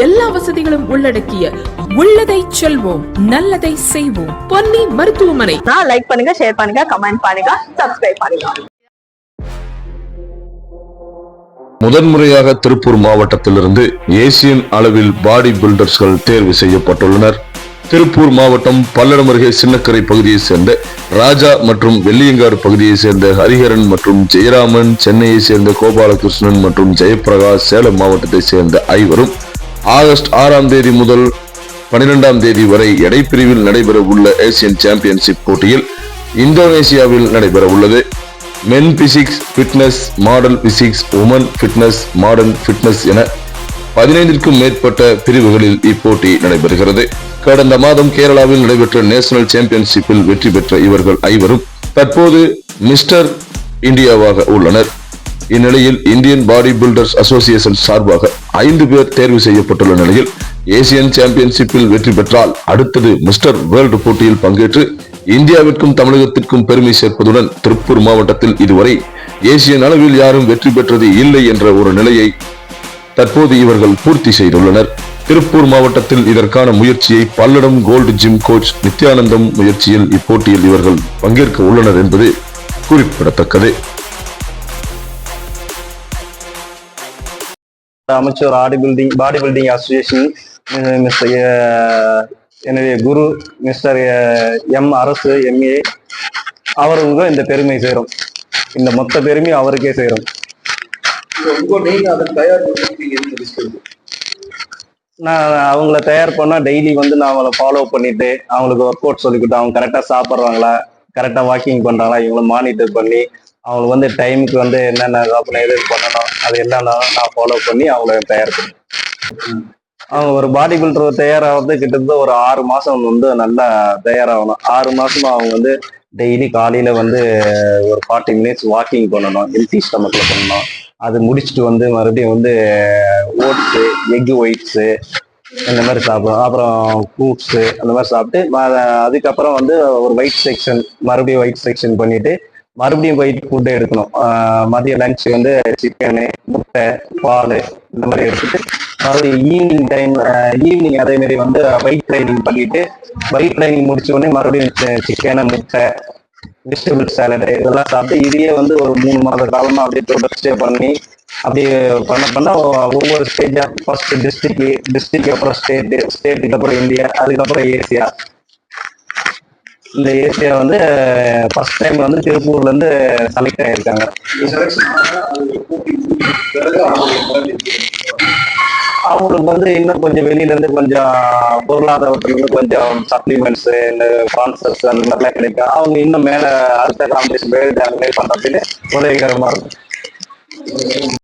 எல்லா வசதிகளும் உள்ளடக்கிய உள்ளதை செல்வோம் நல்லதை செய்வோம். பொன்னி மருத்துவமனை. லைக் பண்ணுங்க ஷேர் பண்ணுங்க கமெண்ட் பண்ணுங்க சப்ஸ்கிரைப் பண்ணுங்க. முதன்முறையாக திருப்பூர் மாவட்டத்திலிருந்து ஏசியன் அளவில் பாடி பில்டர்ஸ்கள் தேர்வு செய்யப்பட்டுள்ளனர். திருப்பூர் மாவட்டம் பல்லடம் அருகே சின்னக்கரை பகுதியைச் சேர்ந்த ராஜா மற்றும் வெள்ளியங்காடு பகுதியைச் சேர்ந்த ஹரிஹரன் மற்றும் ஜெயராமன் சென்னையைச் சேர்ந்த கோபாலகிருஷ்ணன் மற்றும் ஜெயபிரகாஷ் சேலம் மாவட்டத்தைச் சேர்ந்த ஐவரும் ஆகஸ்ட் ஆறாம் தேதி முதல் பனிரெண்டாம் தேதி வரை எடை பிரிவில் நடைபெற உள்ள ஏசியன் சாம்பியன்ஷிப் போட்டியில் இந்தோனேசியாவில் நடைபெற உள்ளது. Men physics fitness model physics woman fitness modern fitness என பதினைந்திற்கும் மேற்பட்ட பிரிவுகளில் இப்போட்டி நடைபெறுகிறது. கடந்த மாதம் கேரளாவில் நடைபெற்ற நேஷனல் சாம்பியன்ஷிப்பில் வெற்றி பெற்ற இவர்கள் ஐவரும் தற்போது மிஸ்டர் இந்தியாவாக உள்ளனர். இந்நிலையில் இந்தியன் பாடி பில்டர்ஸ் அசோசியேஷன் சார்பாக ஐந்து பேர் தேர்வு செய்யப்பட்டுள்ள நிலையில் ஏசியன் சாம்பியன்ஷிப்பில் வெற்றி பெற்றால் அடுத்தது மிஸ்டர் வேர்ல்டு போட்டியில் பங்கேற்று இந்தியாவிற்கும் தமிழகத்திற்கும் பெருமை சேர்ப்பதுடன் திருப்பூர் மாவட்டத்தில் இதுவரை ஏசியன் அளவில் யாரும் வெற்றி பெற்றது இல்லை என்ற ஒரு நிலையை தற்போது இவர்கள் பூர்த்தி செய்துள்ளனர். திருப்பூர் மாவட்டத்தில் இதற்கான முயற்சியை Palladam gold gym coach Nithyanandam முயற்சியில் இப்போட்டியில் இவர்கள் பங்கேற்க உள்ளனர் என்பது குறிப்பிடத்தக்கது. அமைச்சர் ஆடி building body building association mister என்னுடைய குரு mister M Arasu M A அவருங்க இந்த பெருமை சேரும். இந்த மொத்த பெருமையும் அவருக்கே சேரும். நான் அவங்கள தயார் பண்ணா டெய்லி வந்து நான் அவங்கள ஃபாலோ பண்ணிட்டு அவங்களுக்கு ஒர்க் அவுட் சொல்லிக்கிட்டு அவங்க கரெக்டாக சாப்பிட்றாங்களா கரெக்டாக வாக்கிங் பண்றாங்களா இவங்கள மானிட்டர் பண்ணி அவங்களுக்கு வந்து டைமுக்கு வந்து என்னென்ன சாப்பிடணும் எது பண்ணணும் அது எல்லாம் நான் ஃபாலோ பண்ணி அவங்கள தயார் பண்ணேன் அவங்க ஒரு பாடி பில்டர் தயாராகிறது கிட்டத்தட்ட ஒரு ஆறு மாசம் வந்து நல்லா தயாராகணும். ஆறு மாசமா அவங்க வந்து டெய்லி காலையில வந்து ஒரு ஃபார்ட்டி மினிட்ஸ் வாக்கிங் பண்ணணும் ஹெல்த்தி ஸ்டமக்ல பண்ணணும். அது முடிச்சுட்டு வந்து மறுபடியும் வந்து ஓட்ஸு எக் ஒயிட்ஸு இந்த மாதிரி சாப்பிடணும். அப்புறம் ஃப்ரூட்ஸு அந்த மாதிரி சாப்பிட்டு அதுக்கப்புறம் வந்து ஒரு ஒயிட் செக்ஷன் மறுபடியும் ஒயிட் செக்ஷன் பண்ணிட்டு மறுபடியும் ஒயிட் ஃபுட்டு எடுக்கணும். மதிய லஞ்ச் வந்து சிக்கனு முட்டை பால் இந்த மாதிரி எடுத்துட்டு மறுபடியும் ஈவினிங் டைம் ஈவினிங் அதே மாதிரி வந்து வெயிட் ட்ரைனிங் பண்ணிட்டு வெயிட் ட்ரைனிங் முடிச்ச உடனே மறுபடியும் சிக்கனை முட்டை வெஜிடபிள் சாலட் இதெல்லாம் சாப்பிட்டு இதையே வந்து ஒரு மூணு மாத காலமா அப்படியே தொடர்ச்சியாக பண்ணி அப்படியே பண்ண பண்ண ஒவ்வொரு ஸ்டேஜாக ஃபர்ஸ்ட் டிஸ்ட்ரிக்ட் டிஸ்ட்ரிக்ட் அப்புறம் ஸ்டேட் ஸ்டேட்டுக்கு அப்புறம் இந்தியா அதுக்கப்புறம் ஏசியா இந்த ஏசியா வந்து ஃபர்ஸ்ட் டைம் வந்து திருப்பூர்ல இருந்து செலக்ட் ஆயிருக்காங்க. அவங்களுக்கு வந்து இன்னும் கொஞ்சம் வெளியில இருந்து கொஞ்சம் பொருளாதாரத்துல இருந்து கொஞ்சம் சப்ளிமெண்ட்ஸ் இந்த ஸ்பான்சர்ஸ் அந்த மாதிரிலாம் கிடைக்கும். அவங்க இன்னும் மேல அடுத்த காம்படிஷன் மேல் பண்றதுக்கு உதவிகரமா இருக்கும்.